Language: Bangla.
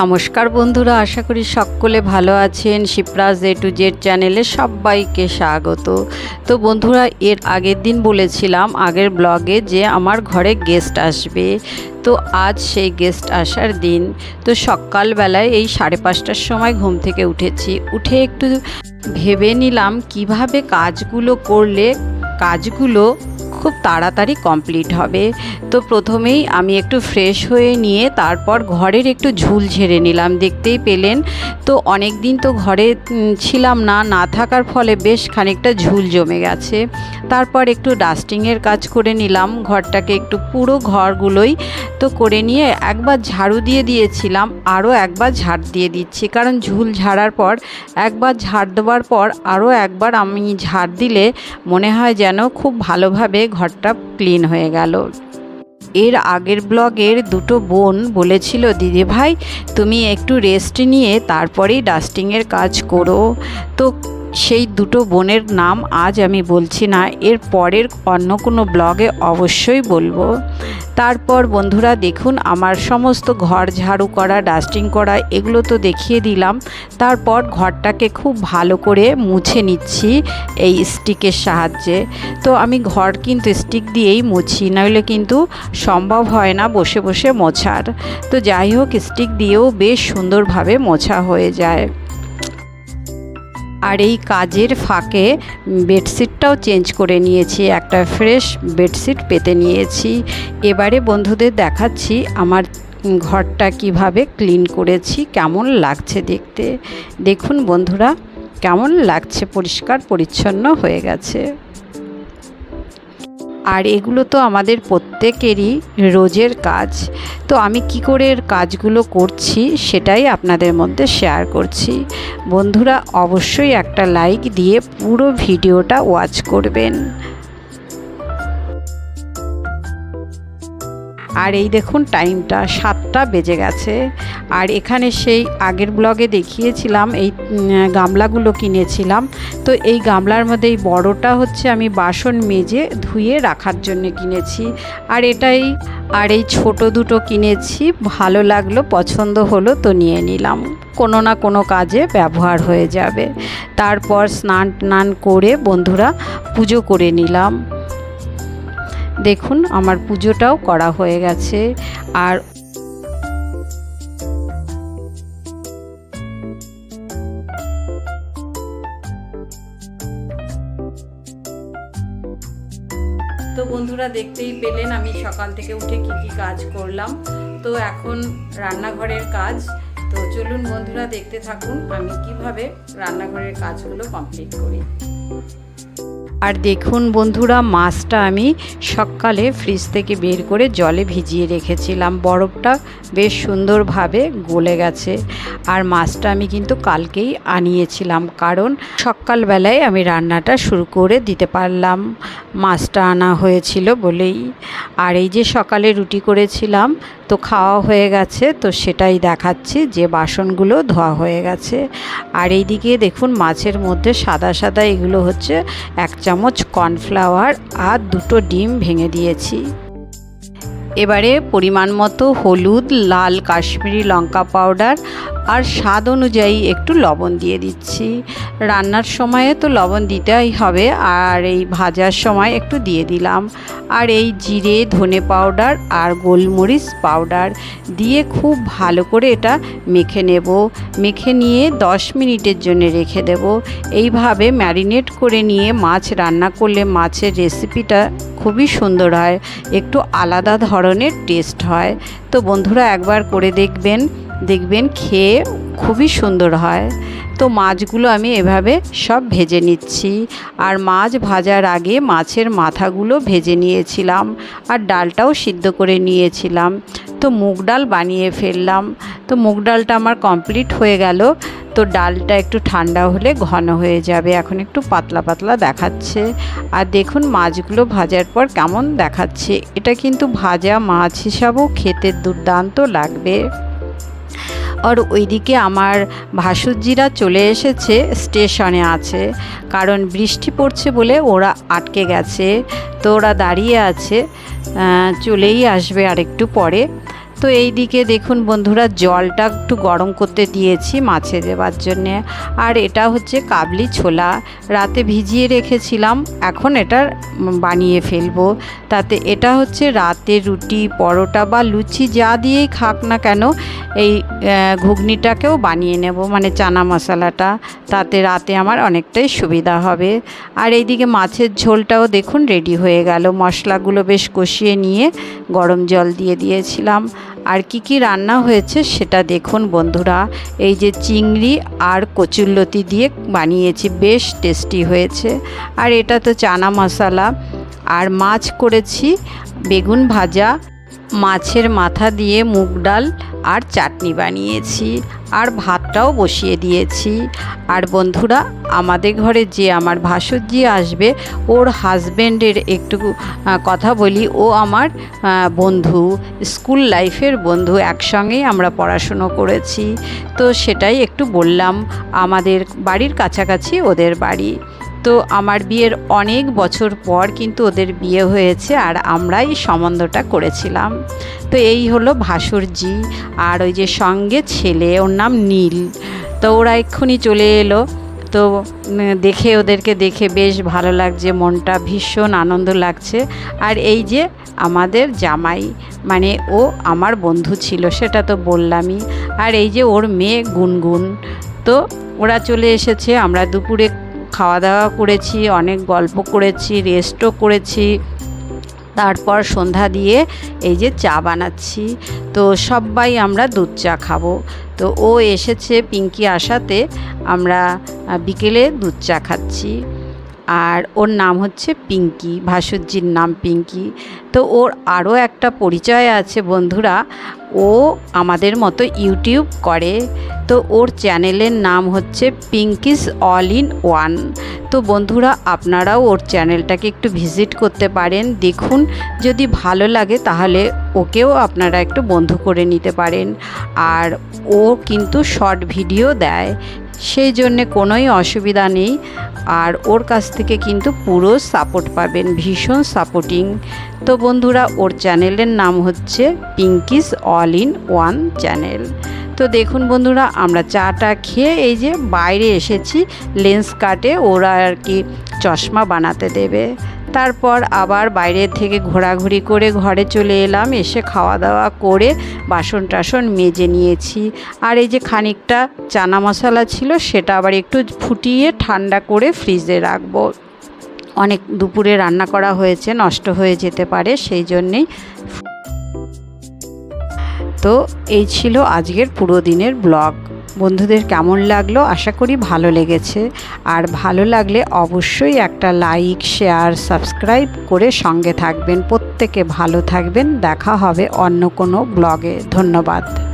নমস্কার বন্ধুরা, আশা করি সকলে ভালো আছেন। শিপ্রাজ এ টু জেড চ্যানেলে সবাইকে স্বাগত। তো বন্ধুরা, এর আগের দিন বলেছিলাম আগের ব্লগে যে আমার ঘরে গেস্ট আসবে। তো আজ সেই গেস্ট আসার দিন। তো সকালবেলায় এই সাড়ে পাঁচটার সময় ঘুম থেকে উঠেছি। উঠে একটু ভেবে নিলাম কীভাবে কাজগুলো করলে, কাজগুলো খুব তাড়াতাড়ি কমপ্লিট হবে। তো প্রথমেই আমি একটু ফ্রেশ হয়ে নিয়ে তারপর ঘরের একটু ঝুল ঝেড়ে নিলাম, দেখতেই পেলেন। তো অনেক দিন তো ঘরে ছিলাম না না থাকার ফলে বেশ খানিকটা ঝুল জমে গেছে। তারপর একটু ডাস্টিংয়ের কাজ করে নিলাম, ঘরটাকে একটু পুরো ঘরগুলোই তো করে নিয়ে একবার ঝাড়ু দিয়ে দিয়েছিলাম, আরও একবার ঝাড় দিয়ে দিচ্ছি। কারণ ঝুল ঝাড়ার পর, একবার ঝাড় দেওয়ার পর আরও একবার আমি ঝাড় দিলে মনে হয় যেন খুব ভালোভাবে ঘরটা ক্লিন হয়ে গেল। এর আগের ব্লগের দুটো বোন বলেছিল, দিদি ভাই, তুমি একটু রেস্ট নিয়ে তারপরেই ডাস্টিংয়ের কাজ করো। তো সেই দুটো বোনের নাম আজ আমি বলছি না, এর পরের অন্য কোনো ব্লগে অবশ্যই বলব। তারপর বন্ধুরা দেখুন, আমার সমস্ত ঘর ঝাড়ু করা, ডাস্টিং করা, এগুলো তো দেখিয়ে দিলাম। তারপর ঘরটাকে খুব ভালো করে মুছে নিচ্ছি এই স্টিকের সাহায্যে। তো আমি ঘর কিন্তু স্টিক দিয়েই মুছি নইলে কিন্তু সম্ভব হয় না বসে বসে মোছার। তো যাই হোক, স্টিক দিয়েও বেশ সুন্দরভাবে মোছা হয়ে যায়। আর এই কাজের ফাঁকে বেডশিটটাও চেঞ্জ করে নিয়েছি, একটা ফ্রেশ বেডশিট পেতে নিয়েছি। এবারে বন্ধুদের দেখাচ্ছি আমার ঘরটা কীভাবে ক্লিন করেছি, কেমন লাগছে দেখতে। দেখুন বন্ধুরা, কেমন লাগছে, পরিষ্কার, পরিচ্ছন্ন হয়ে গেছে। আর এগুলো তো আমাদের প্রত্যেকেরই রোজের কাজ। তো আমি কি করে এর কাজগুলো করছি সেটাই আপনাদের মধ্যে শেয়ার করছি। বন্ধুরা, অবশ্যই একটা লাইক দিয়ে পুরো ভিডিওটা ওয়াচ করবেন। আর এই দেখুন টাইমটা সাতটা বেজে গেছে। আর এখানে সেই আগের ব্লগে দেখিয়েছিলাম এই গামলাগুলো কিনেছিলাম। তো এই গামলার মধ্যে এই বড়টা হচ্ছে আমি বাসন মেজে ধুয়ে রাখার জন্য কিনেছি। আর এটাই, আর এই ছোট দুটো কিনেছি, ভালো লাগল, পছন্দ হলো তো নিয়ে নিলাম। কোনো না কোনো কাজে ব্যবহার হয়ে যাবে। তারপর স্নান টান করে বন্ধুরা পুজো করে নিলাম। দেখুন, আমার পুজোটাও করা হয়ে গেছে। আর তো বন্ধুরা, দেখতেই পেলেন আমি সকাল থেকে উঠে কি কি কাজ করলাম। তো এখন রান্নাঘরের কাজ। তো চলুন বন্ধুরা, দেখতে থাকুন আমি কীভাবে রান্নাঘরের কাজগুলো কমপ্লিট করি। আর দেখুন বন্ধুরা, মাছটা আমি সকালে ফ্রিজ থেকে বের করে জলে ভিজিয়ে রেখেছিলাম। বরফটা বেশ সুন্দরভাবে গলে গেছে। আর মাছটা আমি কিন্তু কালকেই আনিয়েছিলাম, কারণ সকালবেলায় আমি রান্নাটা শুরু করে দিতে পারলাম। মাছটা আনা হয়েছিল বলেই। আর এই যে সকালে রুটি করেছিলাম, তো খাওয়া হয়ে গেছে, তো সেটাই দেখাচ্ছি যে বাসনগুলো ধোয়া হয়ে গেছে। আর এইদিকে দেখুন, মাছের মধ্যে সাদা সাদা এগুলো হচ্ছে, এক চামচ কর্নফ্লাওয়ার আর দুটো ডিম ভেঙে দিয়েছি। এবারে পরিমাণ মতো হলুদ, লাল, কাশ্মীরি লঙ্কা পাউডার আর স্বাদ অনুযায়ী একটু লবণ দিয়ে দিচ্ছি। রান্নার সময়ে তো লবণ দিতেই হবে আর এই ভাজার সময় একটু দিয়ে দিলাম। আর এই জিরে, ধনে পাউডার আর গোলমরিচ পাউডার দিয়ে খুব ভালো করে এটা মেখে নেব। মেখে নিয়ে দশ মিনিটের জন্য রেখে দেব। এইভাবে ম্যারিনেট করে নিয়ে মাছ রান্না করলে মাছের রেসিপিটা খুবই সুন্দর হয়, একটু আলাদা ধরনের টেস্ট হয়। তো বন্ধুরা একবার করে দেখবেন দেখবেন খেয়ে খুবই সুন্দর হয়। তো মাছগুলো আমি এভাবে সব ভেজে নিচ্ছি। আর মাছ ভাজার আগে মাছের মাথাগুলো ভেজে নিয়েছিলাম আর ডালটাও সিদ্ধ করে নিয়েছিলাম। তো মুগ ডাল বানিয়ে ফেললাম। তো মুগ ডালটা আমার কমপ্লিট হয়ে গেল। তো ডালটা একটু ঠান্ডা হলে ঘন হয়ে যাবে। এখন একটু পাতলা পাতলা দেখাচ্ছে। আর দেখুন মাছগুলো ভাজার পর কেমন দেখাচ্ছে। এটা কিন্তু ভাজা মাছ হিসাবেও খেতে দুর্দান্ত লাগবে। আর ওইদিকে আমার ভাসুরজিরা চলে এসেছে, স্টেশনে আছে। কারণ বৃষ্টি পড়ছে বলে ওরা আটকে গেছে। তো ওরা দাঁড়িয়ে আছে চলেই আসবে আরেকটু পরে। তো এই দিকে দেখুন বন্ধুরা, জলটা একটু গরম করতে দিয়েছি মাছে দেওয়ার জন্যে। আর এটা হচ্ছে কাবলি ছোলা। রাতে ভিজিয়ে রেখেছিলাম, এখন এটা বানিয়ে ফেলব। তাতে এটা হচ্ছে রাতে রুটি, পরোটা বা লুচি যা দিয়েই খাক না কেন, এই ঘুগনিটাকেও বানিয়ে নেব মানে চানা মশলাটা। তাতে রাতে আমার অনেকটাই সুবিধা হবে। আর এইদিকে মাছের ঝোলটাও দেখুন রেডি হয়ে গেল। মশলাগুলো বেশ কষিয়ে নিয়ে গরম জল দিয়ে দিয়েছিলাম। আর কি কি রান্না হয়েছে সেটা দেখুন বন্ধুরা। এই যে চিংড়ি আর কচুরলতি দিয়ে বানিয়েছি, বেশ টেস্টি হয়েছে। আর এটা তো চানা মশলা। আর মাছ করেছি, বেগুন ভাজা, মাছের মাথা দিয়ে মুগ ডাল আর চাটনি বানিয়েছি, আর ভাতটাও বসিয়ে দিয়েছি। আর বন্ধুরা, আমাদের ঘরে যে আমার ভাসুরজি আসবে, ওর হাজব্যান্ডের একটু কথা বলি। ও আমার বন্ধু, স্কুল লাইফের বন্ধু, একসঙ্গেই আমরা পড়াশুনো করেছি। তো সেটাই একটু বললাম, আমাদের বাড়ির কাছাকাছি ওদের বাড়ি। তো আমার বিয়ের অনেক বছর পর কিন্তু ওদের বিয়ে হয়েছে আর আমরাই সম্বন্ধটা করেছিলাম। তো এই হলো ভাসুরজি আর ওই যে সঙ্গে ছেলে, ওর নাম নীল। তো ওরা এক্ষুনি চলে এলো। তো দেখে ওদেরকে দেখে বেশ ভালো লাগছে, মনটা ভীষণ আনন্দ লাগছে। আর এই যে আমাদের জামাই মানে ও আমার বন্ধু ছিল, সেটা তো বললামই। আর এই যে ওর মেয়ে গুনগুন, তো ওরা চলে এসেছে, আমরা দুপুরে খাওয়া দাওয়া করেছি, অনেক গল্প করেছি রেস্টও করেছি। তারপর সন্ধ্যা দিয়ে এই যে চা বানাচ্ছি। তো সবাই আমরা দুধ চা খাব। তো ও এসেছে পিঙ্কি আসাতে, আমরা বিকেলে দুধ চা খাচ্ছি। আর ওর নাম হচ্ছে পিঙ্কি, ভাসুজ্জির নাম পিঙ্কি। তো ওর আরও একটা পরিচয় আছে বন্ধুরা, ও আমাদের মতো ইউটিউব করে। তো ওর চ্যানেলের নাম হচ্ছে পিঙ্কিস অল ইন ওয়ান। তো বন্ধুরা, আপনারাও ওর চ্যানেলটাকে একটু ভিজিট করতে পারেন, দেখুন। যদি ভালো লাগে তাহলে ওকেও আপনারা একটু বন্ধু করে নিতে পারেন। আর ও কিন্তু শর্ট ভিডিও দেয় সেই জন্যে কোনোই অসুবিধা নেই। আর ওর কাছ থেকে কিন্তু পুরো সাপোর্ট পাবেন, ভীষণ সাপোর্টিং তো বন্ধুরা, ওর চ্যানেলের নাম হচ্ছে Pinky's all in one channel তো দেখুন বন্ধুরা, আমরা চাটা খেয়ে এই যে বাইরে এসেছি লেন্স কাটে ওরা আর কি চশমা বানাতে দেবে। তারপর আবার বাইরের থেকে ঘোরাঘুরি করে ঘরে চলে এলাম, এসে খাওয়া দাওয়া করে বাসন টাসন মেজে নিয়েছি। আর এই যে খানিকটা চানা মশলা ছিল, সেটা আবার একটু ফুটিয়ে ঠান্ডা করে ফ্রিজে রাখব। অনেক দুপুরে রান্না করা হয়েছে, নষ্ট হয়ে যেতে পারে, সেই জন্যেই তো এই ছিল আজকের পুরো দিনের ব্লগ। বন্ধুদের কেমন লাগল? আশা করি ভালো লেগেছে। আর ভালো লাগলে অবশ্যই একটা লাইক শেয়ার সাবস্ক্রাইব করে সঙ্গে থাকবেন। প্রত্যেকে ভালো থাকবেন। দেখা হবে অন্য কোনো ব্লগে ধন্যবাদ।